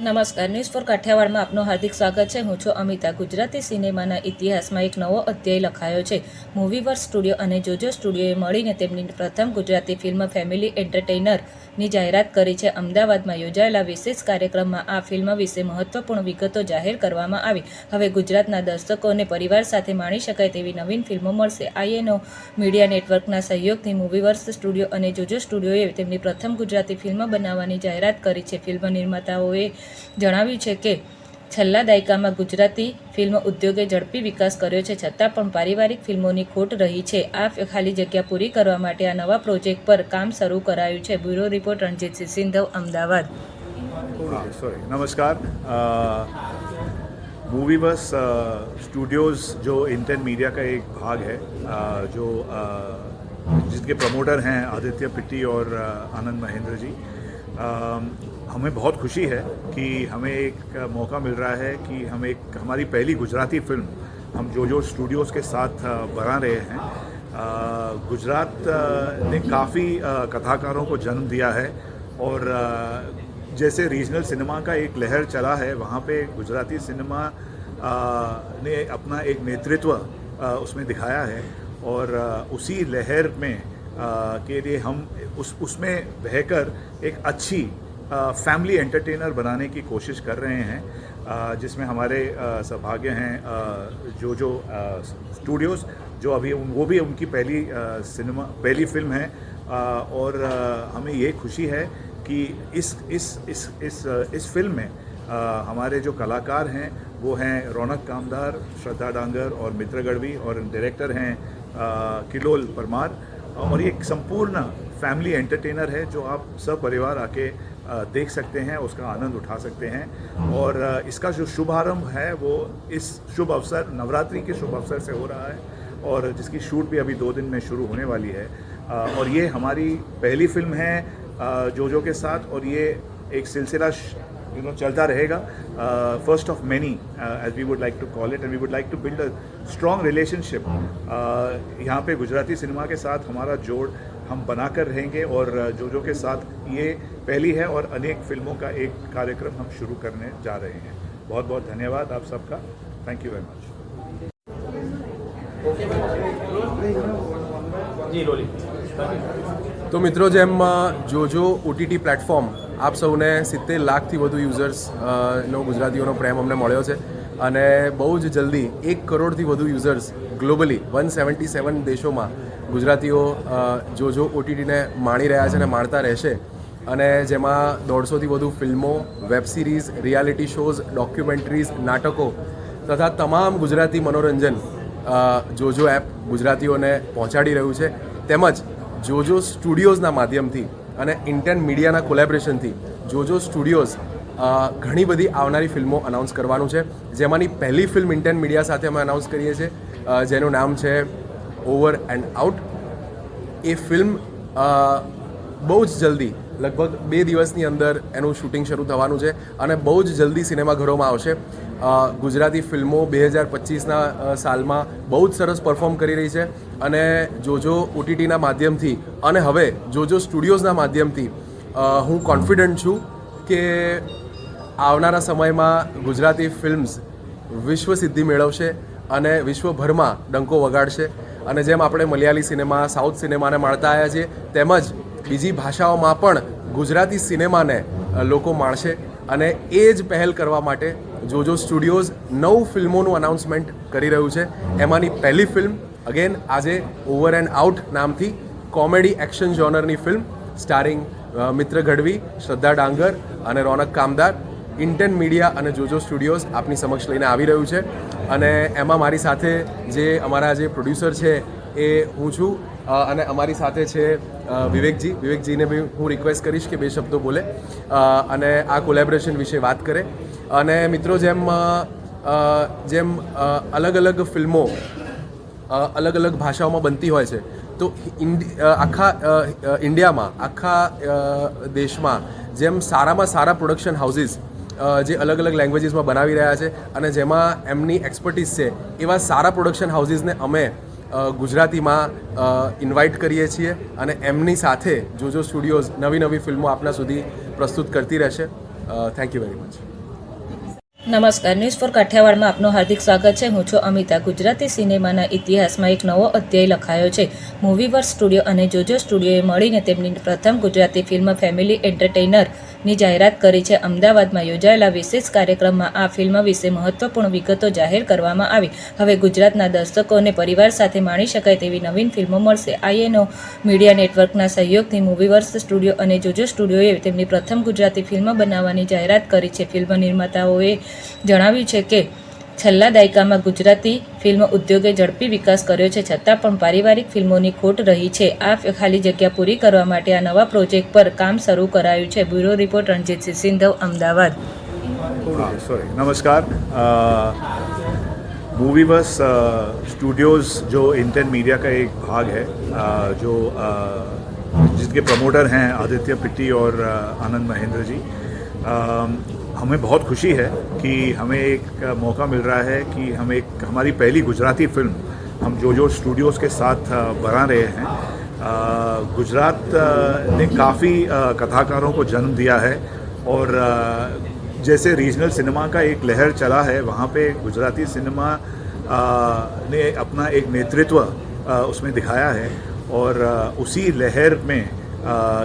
નમસ્કાર news for કાઠિયાવાડમાં આપનું હાર્દિક સ્વાગત છે. હું છું અમિતા. ગુજરાતી સિનેમાના ઇતિહાસમાં એક નવો અધ્યાય લખાયો છે. મૂવીવર સ્ટુડિયો અને જોજો સ્ટુડિયોએ મળીને તેમની પ્રથમ ગુજરાતી ફિલ્મ ફેમિલી એન્ટરટેઇનરની જાહેરાત કરી છે. અમદાવાદમાં યોજાયેલા વિશેષ કાર્યક્રમમાં આ ફિલ્મ વિશે મહત્વપૂર્ણ વિગતો જાહેર કરવામાં આવી. હવે ગુજરાતના દર્શકોને પરિવાર સાથે માણી શકાય તેવી નવીન ફિલ્મો મળશે. આઈએનઓ મીડિયા નેટવર્કના સહયોગથી મૂવી વર્સ સ્ટુડિયો અને જોજો સ્ટુડિયોએ તેમની પ્રથમ ગુજરાતી ફિલ્મ બનાવવાની જાહેરાત કરી છે. ફિલ્મ નિર્માતાઓએ જણાવ્યું છે કે છેલ્લા દાયકામાં ગુજરાતી ફિલ્મ ઉદ્યોગે ઝડપી વિકાસ કર્યો છે છતાં પણ પારિવારિક ફિલ્મોની ખોટ રહી છે આ ખાલી જગ્યા પૂરી કરવા માટે આ નવા પ્રોજેક્ટ પર કામ શરૂ કરાયું છે bureau report Ranjitsinh Sindhav Ahmedabad sorry नमस्कार मूवी बस स्टूडियोज़ जो इंटेन मीडिया का एक भाग है अ, जो अ, जिसके प्रमोटर हैं आदित्य पिट्टी और अ, आनंद महेंद्र जी अ, हमें बहुत खुशी है कि हमें एक मौका मिल रहा है कि हम एक, हमारी पहली गुजराती फ़िल्म हम जो जो स्टूडियोज़ के साथ बना रहे हैं। गुजरात ने काफ़ी कथाकारों को जन्म दिया है और जैसे रीजनल सिनेमा का एक लहर चला है, वहाँ पे गुजराती सिनेमा ने अपना एक नेतृत्व उसमें दिखाया है और उसी लहर में के लिए हम उस, उसमें बहकर एक अच्छी फैमिली एंटरटेनर बनाने की कोशिश कर रहे हैं जिसमें हमारे सौभाग्य हैं जो जो स्टूडियोज़ जो अभी वो भी उनकी पहली सिनेमा पहली फ़िल्म है और हमें ये खुशी है कि इस इस इस इस इस फ़िल्म में हमारे जो कलाकार हैं, वो हैं रौनक कामदार, श्रद्धा डांगर और मित्र गढ़वी और डायरेक्टर हैं किलोल परमार और ये एक संपूर्ण फैमिली एंटरटेनर है जो आप सब परिवार आके देख सकते हैं, उसका आनंद उठा सकते हैं। और इसका जो शुभारंभ है वो इस शुभ अवसर, नवरात्रि के शुभ अवसर से हो रहा है और जिसकी शूट भी अभी दो दिन में शुरू होने वाली है। और ये हमारी पहली फ़िल्म है जोजो के साथ और ये एक सिलसिला यू नो चलता रहेगा। uh, first of many, uh, as we would like to call it, and we would like to build a strong relationship. Hmm. Uh, यहाँ पे गुजराती सिनेमा के साथ हमारा जोड़ हम बनाकर रहेंगे और uh, जो जो के साथ ये पहली है और अनेक फ़िल्मों का एक कार्यक्रम हम शुरू करने जा रहे हैं। बहुत बहुत धन्यवाद आप सबका। थैंक यू वेरी मच तो मित्रों जैम uh, जो जो ओ टी टी प्लेटफॉर्म આપ સૌને સિત્તેર લાખથી વધુ યુઝર્સ નો ગુજરાતીઓનો પ્રેમ અમને મળ્યો છે. અને બહુ જ જલ્દી એક કરોડથી વધુ users globally one seventy seven દેશોમાં ગુજરાતીઓ જોજો ઓટીટીને માણી રહ્યા છે અને માણતા રહેશે. અને જેમાં દોઢસોથી વધુ ફિલ્મો web series reality shows documentaries નાટકો તથા તમામ ગુજરાતી મનોરંજન જોજો એપ ગુજરાતીઓને પહોંચાડી રહ્યું છે. તેમજ જોજો સ્ટુડિયોઝના માધ્યમથી અને ઇન્ટેન મીડિયાના કોલેબરેશનથી જોજો સ્ટુડિયોઝ ઘણી બધી આવનારી ફિલ્મો અનાઉન્સ કરવાનું છે. જેમાંની પહેલી ફિલ્મ ઇન્ટેન મીડિયા સાથે અમે અનાઉન્સ કરીએ છીએ જેનું નામ છે ઓવર એન્ડ આઉટ એ ફિલ્મ બહુ જ જલ્દી, લગભગ બે દિવસની અંદર એનું શૂટિંગ શરૂ થવાનું છે અને બહુ જ જલ્દી સિનેમાઘરોમાં આવશે. ગુજરાતી ફિલ્મો બે હજાર પચીસના સાલમાં બહુ જ સરસ પરફોર્મ કરી રહી છે. અને જોજો ઓટીટીના માધ્યમથી અને હવે જોજો સ્ટુડિયોઝના માધ્યમથી હું કોન્ફિડન્ટ છું કે આવનારા સમયમાં ગુજરાતી ફિલ્મ્સ વિશ્વ સિદ્ધિ મેળવશે અને વિશ્વભરમાં ડંકો વગાડશે. અને જેમ આપણે મલયાલી સિનેમા સાઉથ સિનેમાને માણતા આવ્યા છીએ, તેમજ બીજી ભાષાઓમાં પણ ગુજરાતી સિનેમાને લોકો માણશે. અને એ જ પહેલ કરવા માટે જોજો સ્ટુડિયોઝ નવ ફિલ્મોનું અનાઉન્સમેન્ટ કરી રહ્યું છે. એમાંની પહેલી ફિલ્મ અગેન આજે ઓવર એન્ડ આઉટ નામથી કોમેડી એક્શન જોનરની ફિલ્મ સ્ટારિંગ મિત્ર ગઢવી, શ્રદ્ધા ડાંગર અને રોનક કામદાર. ઇન્ટેન મીડિયા અને જોજો સ્ટુડિયોઝ આપની સમક્ષ લઈને આવી રહ્યું છે. અને એમાં મારી સાથે જે અમારા જે પ્રોડ્યુસર છે એ હું છું અને અમારી સાથે છે વિવેકજી. વિવેકજીને બી હું રિક્વેસ્ટ કરીશ કે બે શબ્દો બોલે. અને આ કોલેબોરેશન વિશે વાત કરે. અને મિત્રો, જેમ જેમ અલગ અલગ ફિલ્મો અલગ અલગ ભાષાઓમાં બનતી હોય છે, તો આખા ઇન્ડિયામાં, આખા દેશમાં જેમ સારામાં સારા પ્રોડક્શન હાઉસીસ જે અલગ અલગ લેંગ્વેજીસમાં બનાવી રહ્યા છે અને જેમાં એમની એક્સપર્ટીસ છે, એવા સારા પ્રોડક્શન હાઉસીસને અમે ગુજરાતીમાં ઇન્વાઇટ કરીએ છીએ અને એમની સાથે જોજો સ્ટુડિયોઝ નવી નવી ફિલ્મો આપના સુધી પ્રસ્તુત કરતી રહેશે. થેન્ક યુ વેરી મચ નમસ્કાર. ન્યૂઝ ફોર કાઠિયાવાડમાં આપનું હાર્દિક સ્વાગત છે. હું છું અમિતા. ગુજરાતી સિનેમાના ઇતિહાસમાં એક નવો અધ્યાય લખાયો છે. મૂવીવર્સ સ્ટુડિયો અને જોજો સ્ટુડિયોએ મળીને તેમની પ્રથમ ગુજરાતી ફિલ્મ ફેમિલી એન્ટરટેઇનરની જાહેરાત કરી છે. અમદાવાદમાં યોજાયેલા વિશેષ કાર્યક્રમમાં આ ફિલ્મ વિશે મહત્વપૂર્ણ વિગતો જાહેર કરવામાં આવી. હવે ગુજરાતના દર્શકોને પરિવાર સાથે માણી શકાય તેવી નવીન ફિલ્મો મળશે. આઈએનઓ મીડિયા નેટવર્કના સહયોગથી મૂવીવર્સ સ્ટુડિયો અને જોજો સ્ટુડિયોએ તેમની પ્રથમ ગુજરાતી ફિલ્મ બનાવવાની જાહેરાત કરી છે. ફિલ્મ નિર્માતાઓએ જણાવ્યું છે કે છેલ્લા દાયકામાં ગુજરાતી ફિલ્મ ઉદ્યોગે ઝડપી વિકાસ કર્યો છે છતાં પણ પારિવારિક ફિલ્મોની ખોટ રહી છે આ ખાલી જગ્યા પૂરી કરવા માટે આ નવા પ્રોજેક્ટ પર કામ શરૂ કરાયું છે bureau report Ranjitsinh Sindhav Ahmedabad sorry नमस्कार मूवी बस स्टूडियोज़ जो इंटेन मीडिया का एक भाग है अ, जो अ, जिसके प्रमोटर हैं आदित्य पिट्टी और अ, आनंद महेंद्र जी अ, हमें बहुत खुशी है कि हमें एक मौका मिल रहा है कि हम एक, हमारी पहली गुजराती फ़िल्म हम जो जो स्टूडियोज़ के साथ बना रहे हैं। गुजरात ने काफ़ी कथाकारों को जन्म दिया है और जैसे रीजनल सिनेमा का एक लहर चला है, वहाँ पे गुजराती सिनेमा ने अपना एक नेतृत्व उसमें दिखाया है और उसी लहर में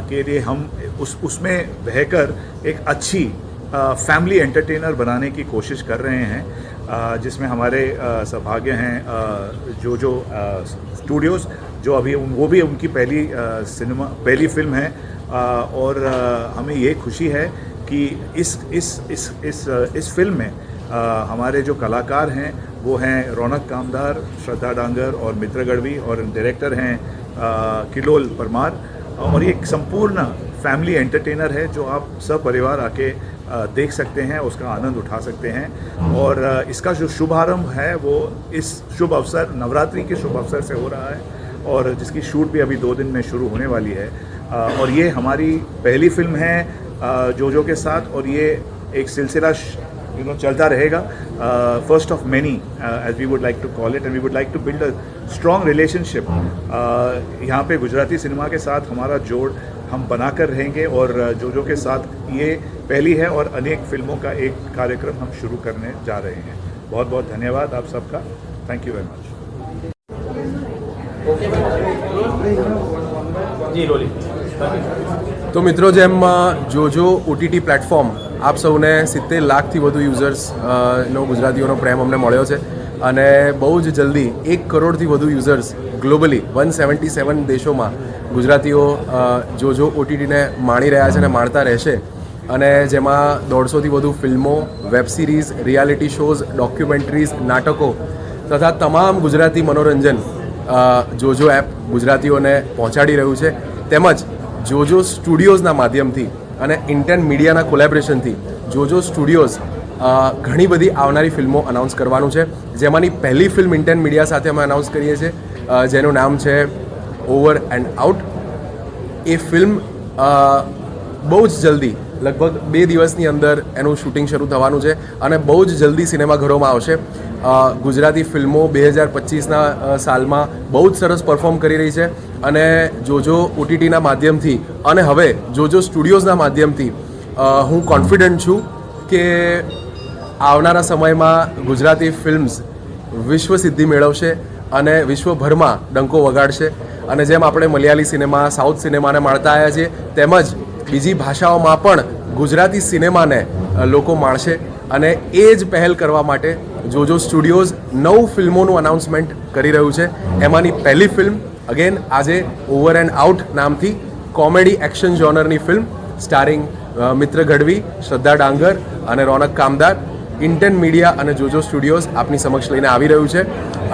के लिए हम उस, उसमें बहकर एक अच्छी फैमिली एंटरटेनर बनाने की कोशिश कर रहे हैं जिसमें हमारे सौभाग्य हैं जो जो स्टूडियोज़ जो अभी वो भी उनकी पहली सिनेमा पहली फ़िल्म है और हमें ये खुशी है कि इस इस इस इस इस फ़िल्म में हमारे जो कलाकार हैं, वो हैं रौनक कामदार, श्रद्धा डांगर और मित्र गढ़वी और डायरेक्टर हैं किलोल परमार, और ये एक संपूर्ण फैमिली एंटरटेनर है, जो आप सब परिवार आके देख सकते हैं, उसका आनंद उठा सकते हैं। और इसका जो शुभारंभ है, वो इस शुभ अवसर, नवरात्रि के शुभ अवसर से हो रहा है और जिसकी शूट भी अभी दो दिन में शुरू होने वाली है। और ये हमारी पहली फ़िल्म है जोजो के साथ और ये एक सिलसिला यू नो चलता रहेगा। First of many as we would like to call it and we would like to build a strong relationship यहाँ पे गुजराती सिनेमा के साथ हमारा जोड़ हम बनाकर रहेंगे और जोजो के साथ ये पहली है और अनेक फिल्मों का एक कार्यक्रम हम शुरू करने जा रहे हैं बहुत बहुत धन्यवाद आप सबका थैंक यू वेरी मच તો મિત્રો જેમ અ, જોજો ઓટીટી પ્લેટફોર્મ આપ સૌને સિત્તેર લાખથી વધુ યુઝર્સ અ, નો ગુજરાતીઓનો પ્રેમ અમને મળ્યો છે અને બહુ જ જલ્દી એક કરોડથી વધુ users globally one seventy seven દેશોમાં ગુજરાતીઓ જોજો ઓટીટીને માણી રહ્યા છે અને માણતા રહેશે. અને જેમાં દોઢસોથી વધુ ફિલ્મો, web series, reality shows, documentaries, નાટકો તથા તમામ ગુજરાતી મનોરંજન જોજો એપ ગુજરાતીઓને પહોંચાડી રહ્યું છે. તેમજ જોજો સ્ટુડિયોઝના માધ્યમથી અને ઇન્ટેન મીડિયાના કોલેબરેશનથી જોજો સ્ટુડિયોઝ ઘણી બધી આવનારી ફિલ્મો અનાઉન્સ કરવાનું છે. જેમાંની પહેલી ફિલ્મ ઇન્ટેન મીડિયા સાથે અમે અનાઉન્સ કરીએ છીએ. જેનું નામ છે ઓવર એન્ડ આઉટ એ ફિલ્મ બહુ જ જલ્દી, લગભગ બે દિવસની અંદર એનું શૂટિંગ શરૂ થવાનું છે અને બહુ જ જલ્દી સિનેમાઘરોમાં આવશે. ગુજરાતી ફિલ્મો બે હજાર પચીસના સાલમાં બહુ જ સરસ પરફોર્મ કરી રહી છે અને જોજો ઓટીટીના માધ્યમથી અને હવે જોજો સ્ટુડિયોઝના માધ્યમથી હું કોન્ફિડન્ટ છું કે આવનારા સમયમાં ગુજરાતી ફિલ્મ્સ વિશ્વ સિદ્ધિ મેળવશે અને વિશ્વભરમાં ડંકો વગાડશે. અને જેમ આપણે મલયાલી સિનેમા, સાઉથ સિનેમાને માણતા આવ્યા છીએ, તેમજ બીજી ભાષાઓમાં પણ ગુજરાતી સિનેમાને લોકો માણશે. અને એ જ પહેલ કરવા માટે જોજો સ્ટુડિયોઝ નવ ફિલ્મોનું અનાઉન્સમેન્ટ કરી રહ્યું છે. એમાંની પહેલી ફિલ્મ અગેન આજે ઓવર એન્ડ આઉટ નામથી કોમેડી એક્શન જોનરની ફિલ્મ સ્ટારિંગ મિત્ર ગઢવી, શ્રદ્ધા ડાંગર અને રોનક કામદાર. ઇન્ટેન મીડિયા અને જોજો સ્ટુડિયોઝ આપની સમક્ષ લઈને આવી રહ્યું છે.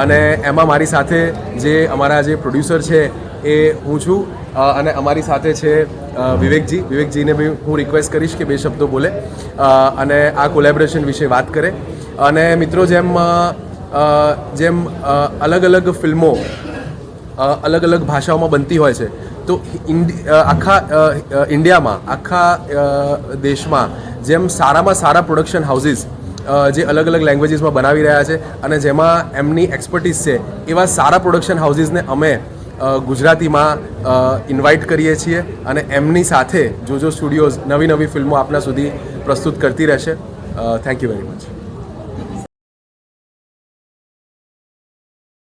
અને એમાં મારી સાથે જે અમારા જે પ્રોડ્યુસર છે એ હું છું. અને અમારી સાથે છે વિવેકજી. વિવેકજીને બી હું રિક્વેસ્ટ કરીશ કે બે શબ્દો બોલે. અને આ કોલેબરેશન વિશે વાત કરે. અને મિત્રો જેમ જેમ અલગ અલગ ફિલ્મો અલગ અલગ ભાષાઓમાં બનતી હોય છે, તો આખા ઇન્ડિયામાં, આખા દેશમાં જેમ સારામાં સારા પ્રોડક્શન હાઉસીસ જે અલગ અલગ લેંગ્વેજીસમાં બનાવી રહ્યા છે અને જેમાં એમની એક્સપર્ટીસ છે, એવા સારા પ્રોડક્શન હાઉસીસને અમે ગુજરાતીમાં ઇન્વાઇટ કરીએ છીએ અને એમની સાથે જોજો સ્ટુડિયોઝ નવી નવી ફિલ્મો આપના સુધી પ્રસ્તુત કરતી રહેશે. Thank you very much